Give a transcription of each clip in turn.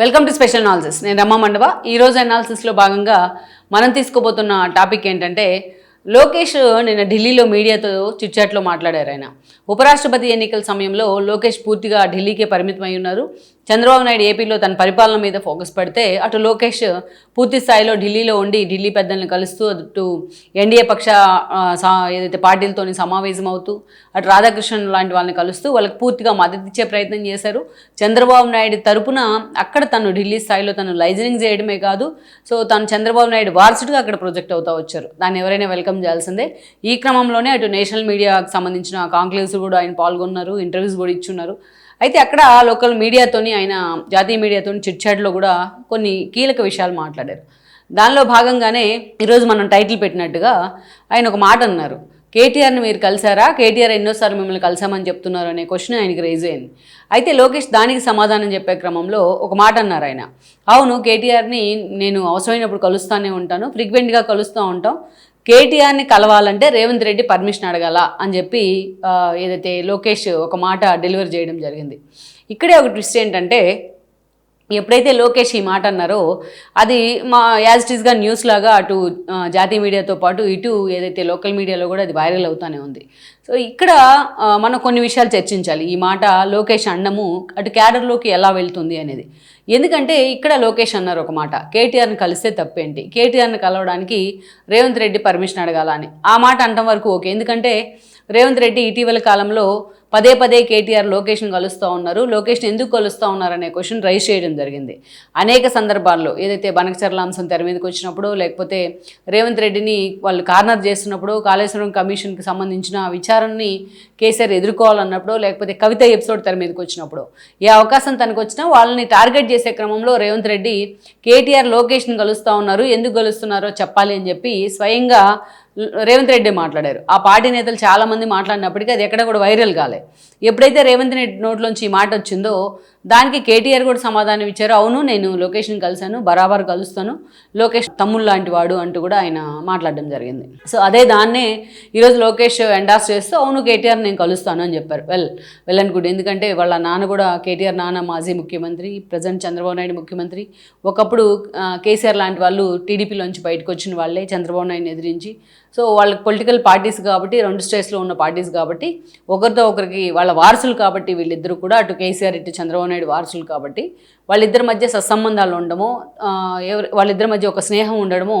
Welcome to special analysis నేను రమ్మ మండవ. ఈరోజు అనాలిసిస్లో భాగంగా మనం తీసుకోబోతున్న టాపిక్ ఏంటంటే లోకేష్ నిన్న ఢిల్లీలో మీడియాతో చిట్చాట్లో మాట్లాడారు ఆయన. ఉపరాష్ట్రపతి ఎన్నికల సమయంలో లోకేష్ పూర్తిగా ఢిల్లీకే పరిమితమై ఉన్నారు. చంద్రబాబు నాయుడు ఏపీలో తన పరిపాలన మీద ఫోకస్ పెడితే అటు లోకేష్ పూర్తి స్థాయిలో ఢిల్లీలో ఉండి ఢిల్లీ పెద్దల్ని కలుస్తూ అటు ఎన్డీఏ పక్ష ఏదైతే పార్టీలతోని సమావేశం అవుతూ అటు రాధాకృష్ణన్ లాంటి వాళ్ళని కలుస్తూ వాళ్ళకి పూర్తిగా మద్దతు ఇచ్చే ప్రయత్నం చేశారు. చంద్రబాబు నాయుడు తరపున అక్కడ తను ఢిల్లీ స్థాయిలో తను లైజనింగ్ చేయడమే కాదు సో తను చంద్రబాబు నాయుడు వారసుడుగా అక్కడ ప్రొజెక్ట్ అవుతా వచ్చారు. దాన్ని ఎవరైనా వెల్కమ్ చేయాల్సిందే. ఈ క్రమంలోనే అటు నేషనల్ మీడియాకి సంబంధించిన కాంక్లేవ్స్ కూడా ఆయన పాల్గొన్నారు ఇంటర్వ్యూస్ కూడా ఇచ్చున్నారు. అయితే అక్కడ లోకల్ మీడియాతోని ఆయన జాతీయ మీడియాతోని చిట్చాట్లో కూడా కొన్ని కీలక విషయాలు మాట్లాడారు. దానిలో భాగంగానే ఈరోజు మనం టైటిల్ పెట్టినట్టుగా ఆయన ఒక మాట అన్నారు. కేటీఆర్ని మీరు కలిసారా? కేటీఆర్ ఎన్నోసార్లు మిమ్మల్ని కలిసామని చెప్తున్నారు అనే క్వశ్చన్ ఆయనకి రైజ్ అయింది. అయితే లోకేష్ దానికి సమాధానం చెప్పే క్రమంలో ఒక మాట అన్నారు ఆయన. అవును కేటీఆర్ని నేను అవసరమైనప్పుడు కలుస్తూనే ఉంటాను ఫ్రీక్వెంట్గా కలుస్తూ ఉంటాం. కేటీఆర్ని కలవాలంటే రేవంత్ రెడ్డి పర్మిషన్ అడగాల అని చెప్పి ఏదైతే లోకేష్ ఒక మాట డెలివరీ చేయడం జరిగింది. ఇక్కడే ఒక ట్విస్ట్ ఏంటంటే ఎప్పుడైతే లోకేష్ ఈ మాట అన్నారో అది మా యాజ్ ఇట్ ఈస్గా న్యూస్ లాగా అటు జాతీయ మీడియాతో పాటు ఇటు ఏదైతే లోకల్ మీడియాలో కూడా అది వైరల్ అవుతానే ఉంది. సో ఇక్కడ మనం కొన్ని విషయాలు చర్చించాలి. ఈ మాట లోకేష్ అన్నము అటు క్యాడర్లోకి ఎలా వెళ్తుంది అనేది. ఎందుకంటే ఇక్కడ లోకేష్ అన్నారు ఒక మాట కేటీఆర్ని కలిస్తే తప్పేంటి? కేటీఆర్ని కలవడానికి రేవంత్ రెడ్డి పర్మిషన్ అడగాలని. ఆ మాట అనటం వరకు ఓకే. ఎందుకంటే రేవంత్ రెడ్డి ఇటీవల కాలంలో పదే పదే కేటీఆర్ లోకేష్ని కలుస్తూ ఉన్నారు. లోకేష్ని ఎందుకు కలుస్తూ ఉన్నారు అనే క్వశ్చన్ రైజ్ చేయడం జరిగింది. అనేక సందర్భాల్లో ఏదైతే బనకచర్ల అంశం తెర మీదకి వచ్చినప్పుడు లేకపోతే రేవంత్ రెడ్డిని వాళ్ళు కార్నర్ చేస్తున్నప్పుడు కాళేశ్వరం కమిషన్కి సంబంధించిన విచారణని కేసీఆర్ ఎదుర్కోవాలన్నప్పుడు లేకపోతే కవిత ఎపిసోడ్ తెర మీదకి వచ్చినప్పుడు ఏ అవకాశం తనకు వచ్చినా వాళ్ళని టార్గెట్ చేసే క్రమంలో రేవంత్ రెడ్డి కేటీఆర్ లోకేష్ని కలుస్తూ ఉన్నారు. ఎందుకు కలుస్తున్నారో చెప్పాలి అని చెప్పి స్వయంగా రేవంత్ రెడ్డి మాట్లాడారు. ఆ పార్టీ నేతలు చాలా మంది మాట్లాడినప్పటికీ అది ఎక్కడ కూడా వైరల్ కాలే. ఎప్పుడైతే రేవంత్ రెడ్డి నోట్లోంచి ఈ మాట వచ్చిందో దానికి కేటీఆర్ కూడా సమాధానం ఇచ్చారు. అవును నేను లొకేషన్ కలిశాను బరాబర్ కలుస్తాను. లోకేష్ తమ్ముళ్ళు లాంటి వాడు అంటూ కూడా ఆయన మాట్లాడడం జరిగింది. సో అదే దాన్నే ఈరోజు లోకేష్ ఎండాస్ చేస్తూ అవును కేటీఆర్ నేను కలుస్తాను అని చెప్పారు. Well well and good. ఎందుకంటే వాళ్ళ నాన్న కూడా కేటీఆర్ నాన్న మాజీ ముఖ్యమంత్రి ప్రజెంట్ చంద్రబాబు నాయుడు ముఖ్యమంత్రి. ఒకప్పుడు కేసీఆర్ లాంటి వాళ్ళు టీడీపీలోంచి బయటకు వచ్చిన వాళ్ళే చంద్రబాబు నాయుడుని ఎదిరించి. సో వాళ్ళకి పొలిటికల్ పార్టీస్ కాబట్టి రెండు స్టేట్స్లో ఉన్న పార్టీస్ కాబట్టి ఒకరితో ఒకరికి వాళ్ళ వారసులు కాబట్టి వీళ్ళిద్దరూ కూడా అటు కేసీఆర్ ఇటు చంద్రబాబు నాయుడు వారసులు కాబట్టి వాళ్ళిద్దరి మధ్య సత్సంబంధాలు ఉండడము ఎవరి వాళ్ళిద్దరి మధ్య ఒక స్నేహం ఉండడము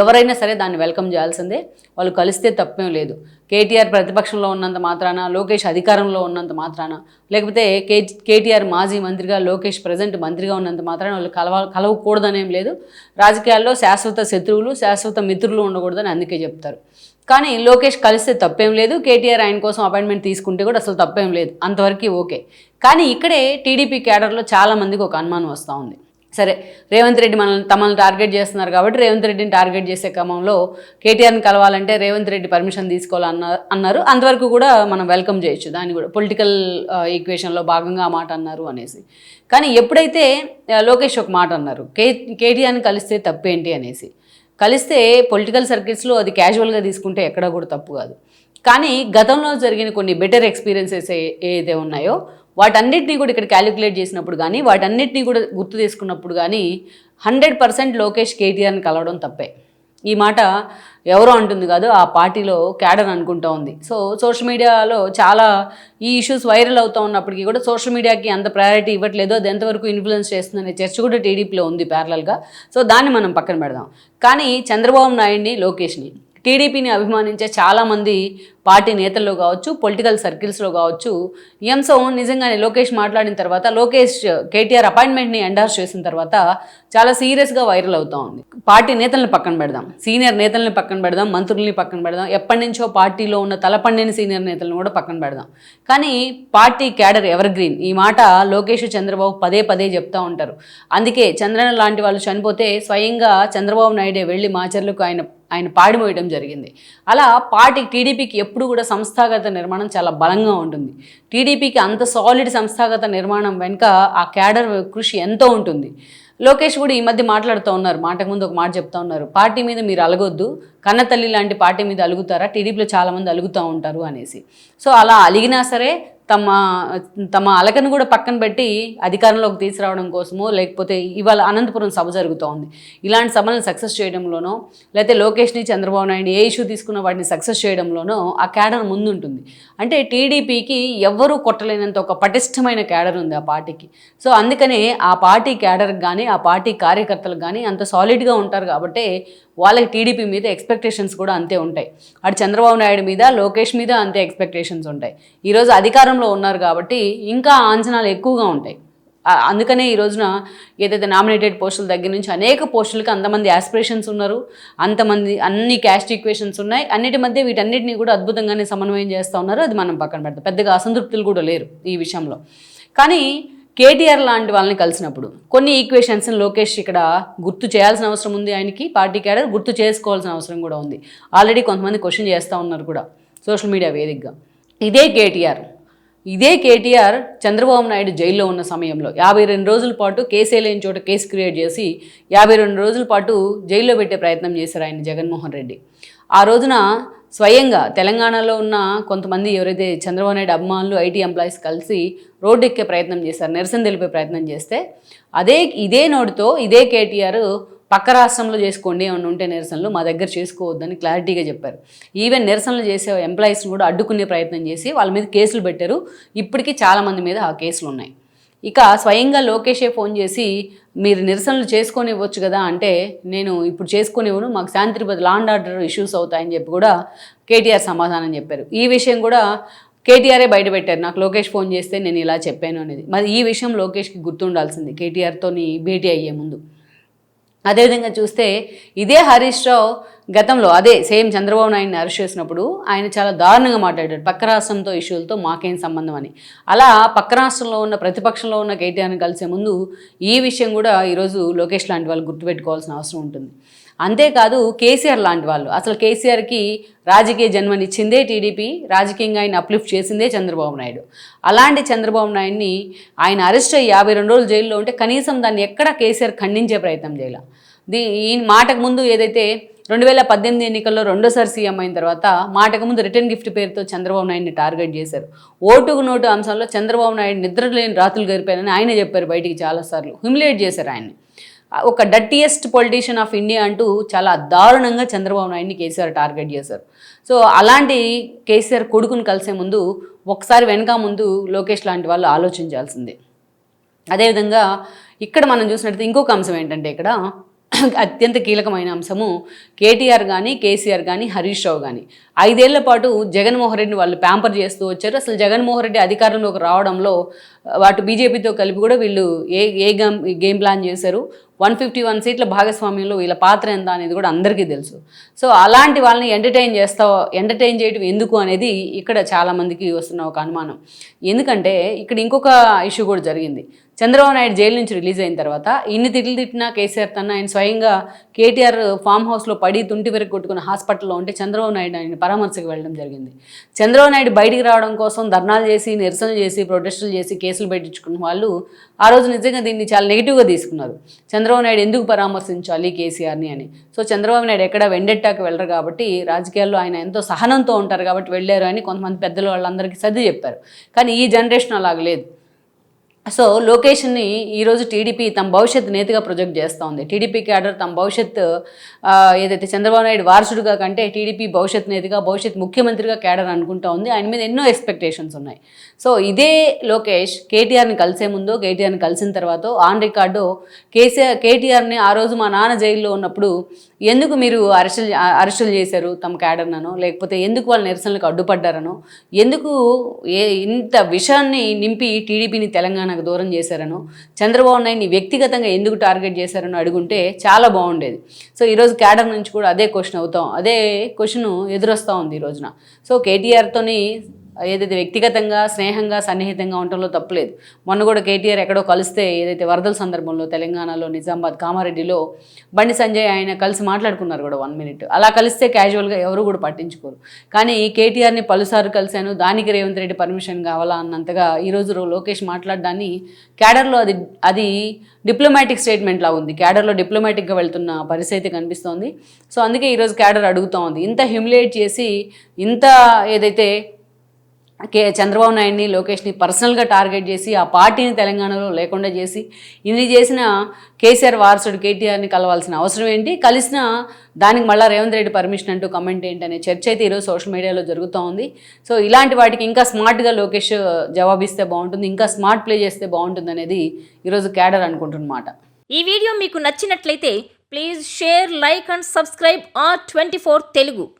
ఎవరైనా సరే దాన్ని వెల్కమ్ చేయాల్సిందే. వాళ్ళు కలిస్తే తప్పేం లేదు. కేటీఆర్ ప్రతిపక్షంలో ఉన్నంత మాత్రాన లోకేష్ అధికారంలో ఉన్నంత మాత్రాన లేకపోతే కే కేటీఆర్ మాజీ మంత్రిగా లోకేష్ ప్రజెంట్ మంత్రిగా ఉన్నంత మాత్రాన వాళ్ళు కలవ కలవకూడదనేం లేదు. రాజకీయాల్లో శాశ్వత శత్రువులు శాశ్వత మిత్రులు ఉండకూడదని అందుకే చెప్తారు. కానీ లోకేష్ కలిస్తే తప్పేం లేదు. కేటీఆర్ ఆయన కోసం అపాయింట్మెంట్ తీసుకుంటే కూడా అసలు తప్పేం లేదు. అంతవరకు ఓకే. కానీ ఇక్కడే టీడీపీ క్యాడర్లో చాలా మందికి ఒక అనుమానం వస్తూ ఉంది. సరే రేవంత్ రెడ్డి మనల్ని తమల్ని టార్గెట్ చేస్తున్నారు కాబట్టి రేవంత్ రెడ్డిని టార్గెట్ చేసే క్రమంలో కేటీఆర్ని కలవాలంటే రేవంత్ రెడ్డి పర్మిషన్ తీసుకోవాలన్న అన్నారు. అంతవరకు కూడా మనం వెల్కమ్ చేయొచ్చు. దాన్ని కూడా పొలిటికల్ ఈక్వేషన్లో భాగంగా ఆ మాట అన్నారు అనేసి. కానీ ఎప్పుడైతే లోకేష్ ఒక మాట అన్నారు కే కేటీఆర్ని కలిస్తే తప్పేంటి అనేసి. కలిస్తే పొలిటికల్ సర్కిల్స్లో అది క్యాజువల్గా తీసుకుంటే ఎక్కడా కూడా తప్పు కాదు. కానీ గతంలో జరిగిన కొన్ని బెటర్ ఎక్స్పీరియన్సెస్ ఏదైతే ఉన్నాయో వాటన్నిటినీ కూడా ఇక్కడ క్యాలిక్యులేట్ చేసినప్పుడు కానీ వాటన్నిటినీ కూడా గుర్తు తీసుకున్నప్పుడు కానీ హండ్రెడ్ పర్సెంట్ లోకేష్ కేటీఆర్ని కలవడం తప్పే. ఈ మాట ఎవరో అంటుంది కాదు ఆ పార్టీలో క్యాడర్ అనుకుంటా ఉంది. సో సోషల్ మీడియాలో చాలా ఈ ఇష్యూస్ వైరల్ అవుతూ ఉన్నప్పటికీ కూడా సోషల్ మీడియాకి అంత ప్రయారిటీ ఇవ్వట్లేదు అది ఎంతవరకు ఇన్ఫ్లుయెన్స్ చేస్తుందనే చర్చ కూడా టీడీపీలో ఉంది ప్యారలల్గా సో దాన్ని మనం పక్కన పెడదాం. కానీ చంద్రబాబు నాయుడిని లోకేష్ని టీడీపీని అభిమానించే చాలామంది పార్టీ నేతల్లో కావచ్చు పొలిటికల్ సర్కిల్స్లో కావచ్చు ఈ అంశం నిజంగానే లోకేష్ మాట్లాడిన తర్వాత లోకేష్ కేటీఆర్ అపాయింట్మెంట్ని ఎండార్స్ చేసిన తర్వాత చాలా సీరియస్గా వైరల్ అవుతూ ఉంది. పార్టీ నేతల్ని పక్కన పెడదాం సీనియర్ నేతల్ని పక్కన పెడదాం మంత్రుల్ని పక్కన పెడదాం ఎప్పటి నుంచో పార్టీలో ఉన్న తలపండిన సీనియర్ నేతలను కూడా పక్కన పెడదాం. కానీ పార్టీ క్యాడర్ ఎవర్ గ్రీన్ ఈ మాట లోకేష్ చంద్రబాబు పదే పదే చెప్తా ఉంటారు. అందుకే చంద్రన్న లాంటి వాళ్ళు చనిపోతే స్వయంగా చంద్రబాబు నాయుడే వెళ్ళి మాచర్లకు ఆయన ఆయన పాడిపోయడం జరిగింది. అలా పార్టీ టీడీపీకి ఎప్పుడు కూడా సంస్థాగత నిర్మాణం చాలా బలంగా ఉంటుంది. టీడీపీకి అంత సాలిడ్ సంస్థాగత నిర్మాణం వెనుక ఆ క్యాడర్ కృషి ఎంతో ఉంటుంది. లోకేష్ కూడా ఈ మధ్య మాట్లాడుతూ ఉన్నారు. మాటకు ముందు ఒక మాట చెప్తా ఉన్నారు. పార్టీ మీద మీరు అలగొద్దు. కన్నతల్లి లాంటి పార్టీ మీద అలుగుతారా? టీడీపీలో చాలామంది అలుగుతూ ఉంటారు అనేసి. సో అలా అలిగినా సరే తమ తమ అలకను కూడా పక్కన పెట్టి అధికారంలోకి తీసుకురావడం కోసమో లేకపోతే ఇవాళ అనంతపురం సభ జరుగుతోంది. ఇలాంటి సభలను సక్సెస్ చేయడంలోనో లేకపోతే లోకేష్ని చంద్రబాబు నాయుడు ఏ ఇష్యూ తీసుకున్న వాటిని సక్సెస్ చేయడంలోనో ఆ క్యాడర్ ముందుంటుంది. అంటే టీడీపీకి ఎవ్వరూ కొట్టలేనంత ఒక పటిష్టమైన క్యాడర్ ఉంది ఆ పార్టీకి. సో అందుకనే ఆ పార్టీ క్యాడర్కి కానీ ఆ పార్టీ కార్యకర్తలకు కానీ అంత సాలిడ్గా ఉంటారు కాబట్టి వాళ్ళకి టీడీపీ మీద ఎక్స్పెక్టేషన్స్ కూడా అంతే ఉంటాయి. అటు చంద్రబాబు నాయుడు మీద లోకేష్ మీద అంతే ఎక్స్పెక్టేషన్స్ ఉంటాయి. ఈరోజు అధికారంలో ఉన్నారు కాబట్టి ఇంకా అంచనాలు ఎక్కువగా ఉంటాయి. అందుకనే ఈ రోజున ఏదైతే నామినేటెడ్ పోస్టుల దగ్గర నుంచి అనేక పోస్టులకి అంతమంది ఆస్పిరేషన్స్ ఉన్నారు. అంతమంది అన్ని క్యాస్ట్ ఈక్వేషన్స్ ఉన్నాయి. అన్నిటి మధ్య వీటన్నిటిని కూడా అద్భుతంగానే సమన్వయం చేస్తూ ఉన్నారు. అది మనం పక్కన పెడతాం. పెద్దగా అసంతృప్తులు కూడా లేరు ఈ విషయంలో. కానీ కేటీఆర్ లాంటి వాళ్ళని కలిసినప్పుడు కొన్ని ఈక్వేషన్స్ని లోకేష్ ఇక్కడ గుర్తు చేయాల్సిన అవసరం ఉంది ఆయనకి పార్టీ క్యాడర్ గుర్తు చేసుకోవాల్సిన అవసరం కూడా ఉంది. ఆల్రెడీ కొంతమంది క్వశ్చన్ చేస్తూ ఉన్నారు కూడా సోషల్ మీడియా వేదికగా. ఇదే కేటీఆర్. ఇదే కేటీఆర్ చంద్రబాబు నాయుడు జైల్లో ఉన్న సమయంలో యాభై రెండు రోజుల పాటు కేసే లేని చోట కేసు క్రియేట్ చేసి యాభై రెండు రోజుల పాటు జైల్లో పెట్టే ప్రయత్నం చేశారు ఆయన జగన్మోహన్ రెడ్డి. ఆ రోజున స్వయంగా తెలంగాణలో ఉన్న కొంతమంది ఎవరైతే చంద్రబాబు నాయుడు అభిమానులు ఐటీ ఎంప్లాయీస్ కలిసి రోడ్డు ఎక్కే ప్రయత్నం చేశారు నిరసన తెలిపే ప్రయత్నం చేస్తే అదే ఇదే నోటితో ఇదే కేటీఆర్ పక్క రాష్ట్రంలో చేసుకోండి ఏమన్నా ఉంటే నిరసనలు మా దగ్గర చేసుకోవద్దని క్లారిటీగా చెప్పారు. ఈవెన్ నిరసనలు చేసే ఎంప్లాయీస్ని కూడా అడ్డుకునే ప్రయత్నం చేసి వాళ్ళ మీద కేసులు పెట్టారు. ఇప్పటికీ చాలామంది మీద ఆ కేసులు ఉన్నాయి. ఇక స్వయంగా లోకేషే ఫోన్ చేసి మీరు నిరసనలు చేసుకొని ఇవ్వచ్చు కదా అంటే నేను ఇప్పుడు చేసుకొనివ్వను మాకు శాంతిపతి లాండ్ ఆర్డర్ ఇష్యూస్ అవుతాయని చెప్పి కూడా కేటీఆర్ సమాధానం చెప్పారు. ఈ విషయం కూడా కేటీఆరే బయటపెట్టారు నాకు లోకేష్ ఫోన్ చేస్తే నేను ఇలా చెప్పాను అనేది. మరి ఈ విషయం లోకేష్కి గుర్తుండాల్సింది. కేటీఆర్తోని భేటీ అయ్యే ముందు. అదేవిధంగా చూస్తే ఇదే హరీష్ రావు గతంలో అదే సేమ్ చంద్రబాబు నాయుడిని అరెస్ట్ చేసినప్పుడు ఆయన చాలా దారుణంగా మాట్లాడాడు పక్క రాష్ట్రంతో ఇష్యూలతో మాకేం సంబంధం అని. అలా పక్క రాష్ట్రంలో ఉన్న ప్రతిపక్షంలో ఉన్న కేటీఆర్ని కలిసే ముందు ఈ విషయం కూడా ఈరోజు లోకేష్ లాంటి వాళ్ళు గుర్తుపెట్టుకోవాల్సిన అవసరం ఉంటుంది. అంతేకాదు కేసీఆర్ లాంటి వాళ్ళు. అసలు కేసీఆర్కి రాజకీయ జన్మనిచ్చిందే టీడీపీ రాజకీయంగా ఆయన అప్లిఫ్ట్ చేసిందే చంద్రబాబు నాయుడు. అలాంటి చంద్రబాబు నాయుడిని ఆయన అరెస్ట్ అయ్యి యాభై రెండు రోజులు జైల్లో ఉంటే కనీసం దాన్ని ఎక్కడ కేసీఆర్ ఖండించే ప్రయత్నం చేయాల. దీ ఈ మాటకు ముందు ఏదైతే రెండు వేల పద్దెనిమిది ఎన్నికల్లో రెండోసారి సీఎం అయిన తర్వాత మాటకు ముందు రిటర్న్ గిఫ్ట్ పేరుతో చంద్రబాబు నాయుడిని టార్గెట్ చేశారు. ఓటుకు నోటు అంశంలో చంద్రబాబు నాయుడు నిద్ర లేని రాత్రులు గడిపారని ఆయనే చెప్పారు బయటికి చాలాసార్లు. హ్యూమిలేట్ చేశారు ఆయన్ని. ఒక డట్టియెస్ట్ పొలిటీషియన్ ఆఫ్ ఇండియా అంటూ చాలా దారుణంగా చంద్రబాబు నాయుడిని కేసీఆర్ టార్గెట్ చేశారు. సో అలాంటి కేసీఆర్ కొడుకుని కలిసే ముందు ఒకసారి వెనక ముందు లోకేష్ లాంటి వాళ్ళు ఆలోచించాల్సిందే. అదేవిధంగా ఇక్కడ మనం చూసినట్లయితే ఇంకొక అంశం ఏంటంటే ఇక్కడ అత్యంత కీలకమైన అంశము కేటీఆర్ కానీ కేసీఆర్ కానీ హరీష్ రావు కానీ ఐదేళ్ళ పాటు జగన్మోహన్ రెడ్డిని వాళ్ళు ప్యాంపర్ చేస్తూ వచ్చారు. అసలు జగన్మోహన్ రెడ్డి అధికారంలోకి రావడంలో వాటి బీజేపీతో కలిపి కూడా వీళ్ళు a a game game plan చేశారు. వన్ ఫిఫ్టీ వన్ సీట్ల భాగస్వామ్యంలో వీళ్ళ పాత్ర ఎంత అనేది కూడా అందరికీ తెలుసు. సో అలాంటి వాళ్ళని ఎంటర్టైన్ చేస్తావు ఎంటర్టైన్ చేయటం ఎందుకు అనేది ఇక్కడ చాలామందికి వస్తున్న ఒక అనుమానం. ఎందుకంటే ఇక్కడ ఇంకొక ఇష్యూ కూడా జరిగింది. చంద్రబాబు నాయుడు జైలు నుంచి రిలీజ్ అయిన తర్వాత ఇన్ని తిట్లు తిట్టినా కేసీఆర్ తన ఆయన స్వయంగా కేటీఆర్ ఫామ్ హౌస్లో పడి తుంటి వరకు కొట్టుకున్న హాస్పిటల్లో ఉంటే చంద్రబాబు నాయుడు ఆయన పరామర్శకు వెళ్ళడం జరిగింది. చంద్రబాబు నాయుడు బయటికి రావడం కోసం ధర్నాలు చేసి నిరసనలు చేసి ప్రొటెస్టులు చేసి కేసులు పెట్టించుకున్న వాళ్ళు ఆ రోజు నిజంగా దీన్ని చాలా నెగిటివ్గా తీసుకున్నారు. చంద్రబాబు నాయుడు ఎందుకు పరామర్శించాలి కేసీఆర్ని అని? సో చంద్రబాబు నాయుడు ఎక్కడ వెండెట్టాకి వెళ్ళరు కాబట్టి రాజకీయాల్లో ఆయన ఎంతో సహనంతో ఉంటారు కాబట్టి వెళ్ళారు అని కొంతమంది పెద్దలు వాళ్ళందరికీ సర్ది చెప్పారు కానీ ఈ జనరేషన్ అలాగ లేదు. సో లోకేష్ని ఈరోజు టీడీపీ తమ భవిష్యత్ నేతగా ప్రొజెక్ట్ చేస్తూ ఉంది. టీడీపీ క్యాడర్ తమ భవిష్యత్ ఏదైతే చంద్రబాబు నాయుడు వారసుడుగా కంటే టీడీపీ భవిష్యత్ నేతగా భవిష్యత్ ముఖ్యమంత్రిగా క్యాడర్ అనుకుంటా ఉంది. ఆయన మీద ఎన్నో ఎక్స్పెక్టేషన్స్ ఉన్నాయి. సో ఇదే లోకేష్ కేటీఆర్ని కలిసే ముందు కేటీఆర్ని కలిసిన తర్వాత ఆన్ రికార్డు కేసీఆర్ కేటీఆర్ని ఆ రోజు మా నాన్న జైల్లో ఉన్నప్పుడు ఎందుకు మీరు అరెస్టులు అరెస్టులు చేశారు తమ క్యాడర్నను? లేకపోతే ఎందుకు వాళ్ళ నిరసనలకు అడ్డుపడ్డారనో? ఎందుకు ఏ ఇంత విషయాన్ని నింపి టీడీపీని తెలంగాణ నాకు దూరం చేశారనో చంద్రబాబు నాయుడిని వ్యక్తిగతంగా ఎందుకు టార్గెట్ చేశారనో అడుగుంటే చాలా బాగుండేది. సో ఈరోజు క్యాడర్ నుంచి కూడా అదే క్వశ్చన్ అవుతాం అదే క్వశ్చన్ ఎదురొస్తూ ఉంది ఈ రోజున. సో కేటీఆర్తోని ఏదైతే వ్యక్తిగతంగా స్నేహంగా సన్నిహితంగా ఉండటంలో తప్పలేదు మొన్న కూడా కేటీఆర్ ఎక్కడో కలిస్తే ఏదైతే వరదల సందర్భంలో తెలంగాణలో నిజామాబాద్ కామారెడ్డిలో బండి సంజయ్ ఆయన కలిసి మాట్లాడుకున్నారు కూడా వన్ మినిట్ అలా కలిస్తే క్యాజువల్గా ఎవరు కూడా పట్టించుకోరు. కానీ కేటీఆర్ని పలుసార్లు కలిశాను. దానికి రేవంత్ రెడ్డి పర్మిషన్ కావాలా అన్నంతగా ఈరోజు లోకేష్ మాట్లాడడాన్ని క్యాడర్లో అది అది డిప్లొమాటిక్ స్టేట్మెంట్లా ఉంది. క్యాడర్లో డిప్లొమాటిక్గా వెళ్తున్న పరిస్థితి కనిపిస్తోంది. సో అందుకే ఈరోజు క్యాడర్ అడుగుతూ ఉంది. ఇంత హ్యూమిలేట్ చేసి ఇంత ఏదైతే కే చంద్రబాబు నాయుడిని లోకేష్ని పర్సనల్గా టార్గెట్ చేసి ఆ పార్టీని తెలంగాణలో లేకుండా చేసి ఇన్ని చేసిన కేసీఆర్ వారసుడు కేటీఆర్ని కలవాల్సిన అవసరం ఏంటి? కలిసిన దానికి మళ్ళీ రేవంత్ రెడ్డి పర్మిషన్ అంటూ కమెంట్ ఏంటనే చర్చ అయితే ఈరోజు సోషల్ మీడియాలో జరుగుతూ ఉంది. సో ఇలాంటి వాటికి ఇంకా స్మార్ట్గా లోకేష్ జవాబిస్తే బాగుంటుంది ఇంకా స్మార్ట్ ప్లే చేస్తే బాగుంటుంది అనేది ఈరోజు క్యాడర్ అనుకుంటున్నమాట. ఈ వీడియో మీకు నచ్చినట్లయితే please share like and subscribe R twenty Telugu.